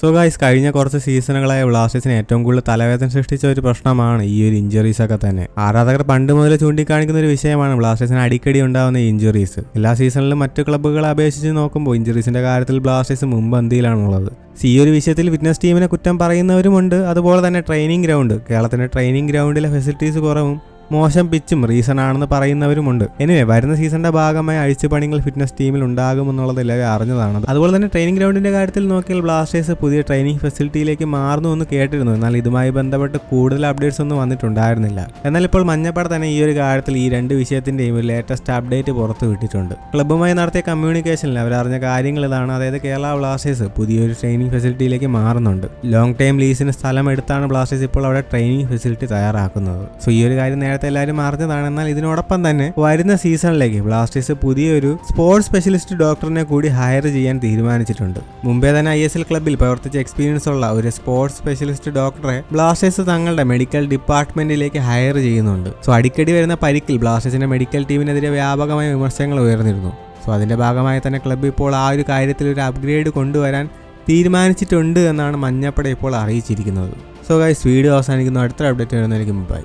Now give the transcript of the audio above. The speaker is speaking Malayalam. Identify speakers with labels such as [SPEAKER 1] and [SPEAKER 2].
[SPEAKER 1] സോ ഗൈസ് കഴിഞ്ഞ കുറച്ച് സീസണുകളായ ബ്ലാസ്റ്റേഴ്സിന് ഏറ്റവും കൂടുതൽ തലവേദന സൃഷ്ടിച്ച ഒരു പ്രശ്നമാണ് ഈ ഒരു ഇഞ്ചുറീസ് ഒക്കെ തന്നെ. ആരാധകർ പണ്ട് മുതൽ ചൂണ്ടിക്കാണിക്കുന്ന ഒരു വിഷയമാണ് ബ്ലാസ്റ്റേഴ്സിന് അടിക്കടി ഉണ്ടാകുന്ന ഇഞ്ചുറീസ് എല്ലാ സീസണിലും മറ്റു ക്ലബ്ബുകളെ അപേക്ഷിച്ച് നോക്കുമ്പോൾ ഇഞ്ചുറീസിന്റെ കാര്യത്തിൽ ബ്ലാസ്റ്റേഴ്സ് മുമ്പന്തിയിലാണുള്ളത് സോ ഈ ഒരു വിഷയത്തിൽ ഫിറ്റ്നസ് ടീമിനെ കുറ്റം പറയുന്നവരുമുണ്ട്. അതുപോലെ തന്നെ ട്രെയിനിങ് ഗ്രൗണ്ട് കേരളത്തിന്റെ ട്രെയിനിങ് ഗ്രൗണ്ടിലെ ഫെസിലിറ്റീസ് കുറവും. മോശം പിച്ചും റീസൺ ആണെന്ന് പറയുന്നവരുമുണ്ട്. എനിവേ വരുന്ന സീസണിന്റെ ഭാഗമായി അഴിച്ചുപണികൾ ഫിറ്റ്നസ് ടീമിൽ ഉണ്ടാകുമെന്നുള്ളത് എല്ലാവരും അറിഞ്ഞതാണ്. അതുപോലെ തന്നെ ട്രെയിനിങ് ഗ്രൗണ്ടിന്റെ കാര്യത്തിൽ നോക്കിയാൽ ബ്ലാസ്റ്റേഴ്സ് പുതിയ ട്രെയിനിങ് ഫെസിലിറ്റിയിലേക്ക് മാറുന്നു എന്ന് കേട്ടിരുന്നു. എന്നാൽ ഇതുമായി ബന്ധപ്പെട്ട് കൂടുതൽ അപ്ഡേറ്റ്സ് ഒന്നും വന്നിട്ടുണ്ടായിരുന്നില്ല. എന്നാൽ ഇപ്പോൾ മഞ്ഞപ്പട തന്നെ ഈ ഒരു കാര്യത്തിൽ ഈ രണ്ട് വിഷയത്തിന്റെയും ഒരു ലേറ്റസ്റ്റ് അപ്ഡേറ്റ് പുറത്തു വിട്ടിട്ടുണ്ട്. ക്ലബ്ബുമായി നടത്തിയ കമ്മ്യൂണിക്കേഷനിൽ അവർ അറിഞ്ഞ കാര്യങ്ങൾ ഇതാണ്. അതായത് കേരള ബ്ലാസ്റ്റേഴ്സ് പുതിയൊരു ട്രെയിനിങ് ഫെസിലിറ്റിയിലേക്ക് മാറുന്നുണ്ട്. ലോങ് ടൈം ലീസിന് സ്ഥലം എടുത്താണ് ബ്ലാസ്റ്റേഴ്സ് ഇപ്പോൾ അവിടെ ട്രെയിനിങ് ഫെസിലിറ്റി തയ്യാറാക്കുന്നത്. സോ ഈ ഒരു കാര്യം നേരത്തെ എല്ലാവരും അറിഞ്ഞതാണ്. എന്നാൽ ഇതിനോടൊപ്പം തന്നെ വരുന്ന സീസണിലേക്ക് ബ്ലാസ്റ്റേഴ്സ് പുതിയൊരു സ്പോർട്സ് സ്പെഷ്യലിസ്റ്റ് ഡോക്ടറിനെ കൂടി ഹയർ ചെയ്യാൻ തീരുമാനിച്ചിട്ടുണ്ട്. മുമ്പേ തന്നെ ഐ എസ് എൽ ക്ലബിൽ പ്രവർത്തിച്ച എക്സ്പീരിയൻസ് ഉള്ള ഒരു സ്പോർട്സ് സ്പെഷ്യലിസ്റ്റ് ഡോക്ടറെ ബ്ലാസ്റ്റേഴ്സ് തങ്ങളുടെ മെഡിക്കൽ ഡിപ്പാർട്ട്മെന്റിലേക്ക് ഹയർ ചെയ്യുന്നുണ്ട്. സോ അടിക്കടി വരുന്ന പരിക്കിൽ ബ്ലാസ്റ്റേഴ്സിന്റെ മെഡിക്കൽ ടീമിനെതിരെ വ്യാപകമായ വിമർശനങ്ങൾ ഉയർന്നിരുന്നു. സോ അതിന്റെ ഭാഗമായി തന്നെ ക്ലബ്ബ് ഇപ്പോൾ ആ ഒരു കാര്യത്തിൽ ഒരു അപ്ഗ്രേഡ് കൊണ്ടുവരാൻ തീരുമാനിച്ചിട്ടുണ്ട് എന്നാണ് മഞ്ഞപ്പട ഇപ്പോൾ അറിയിച്ചിരിക്കുന്നത്. സോ ഗൈസ് വീഡിയോ അവസാനിക്കുന്നു. അടുത്ത അപ്ഡേറ്റ് വരുന്നതായിരിക്കും. ബൈ